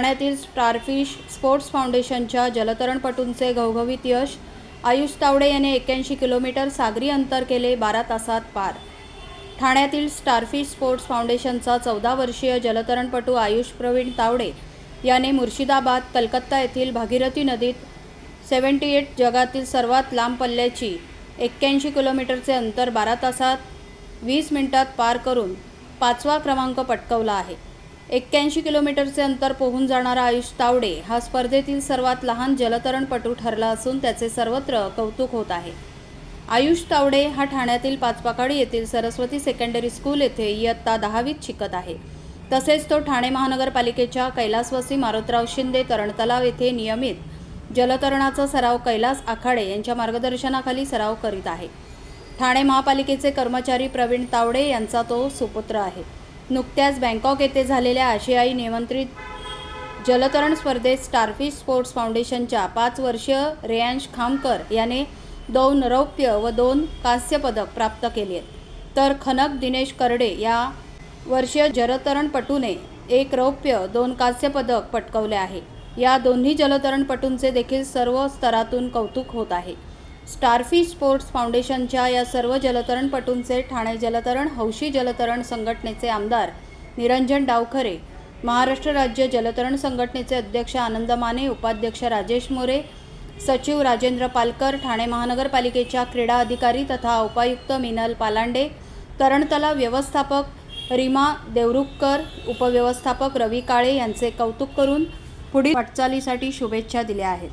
ठाण्यातील starfish sports फाउंडेशनच्या जलतरणपटूंचे घवघवीत यश आयुष तावडे याने एक्क्याऐंशी किलोमीटर सागरी अंतर केले बारा तासात पार. ठाण्यातील स्टारफिश स्पोर्ट्स फाउंडेशनचा चौदा वर्षीय जलतरणपटू आयुष प्रवीण तावडे याने मुर्शिदाबाद कलकत्ता येथील भागीरथी नदीत सेवन्टी एट जगातील सर्वात लांब पल्ल्याची एक्क्याऐंशी किलोमीटरचे अंतर बारा तासात वीस मिनिटात पार करून पाचवा क्रमांक पटकवला आहे. एक्क्याऐंशी किलोमीटरचे अंतर पोहून जाणारा आयुष तावडे हा स्पर्धेतील सर्वात लहान जलतरणपटू ठरला असून त्याचे सर्वत्र कौतुक होत आहे. आयुष तावडे हा ठाण्यातील पाचपाकाडी येथील सरस्वती सेकंडरी स्कूल येथे इयत्ता दहावीत शिकत आहे. तसेच तो ठाणे महानगरपालिकेच्या कैलासवासी मारुतराव शिंदे तरणतलाव येथे नियमित जलतरणाचा सराव कैलास आखाडे यांच्या मार्गदर्शनाखाली सराव करीत आहे. ठाणे महापालिकेचे कर्मचारी प्रवीण तावडे यांचा तो सुपुत्र आहे. नुकत्याच बँकॉक येथे झालेल्या आशियाई निमंत्रित जलतरण स्पर्धेत स्टारफिश स्पोर्ट्स फाउंडेशनच्या पाच वर्षीय रेयांश खामकर याने दोन रौप्य व दोन कांस्य पदक प्राप्त केली आहेत. तर खनक दिनेश करडे या वर्षीय जलतरणपटूने एक रौप्य दोन कांस्य पदक पटकवले आहे. या दोन्ही जलतरणपटूंचे देखील सर्व स्तरातून कौतुक होत आहे. स्टारफिश स्पोर्ट्स फाउंडेशनच्या या सर्व जलतरणपटूंचे ठाणे जलतरण हौशी जलतरण संघटनेचे आमदार निरंजन डावखरे महाराष्ट्र राज्य जलतरण संघटनेचे अध्यक्ष आनंद माने उपाध्यक्ष राजेश मोरे सचिव राजेंद्र पालकर ठाणे महानगरपालिकेच्या क्रीडा अधिकारी तथा उपायुक्त मिनल पालांडे तरणतलाव व्यवस्थापक रीमा देवरुखकर उपव्यवस्थापक रवी काळे यांचे कौतुक करून पुढील वाटचालीसाठी शुभेच्छा दिल्या आहेत.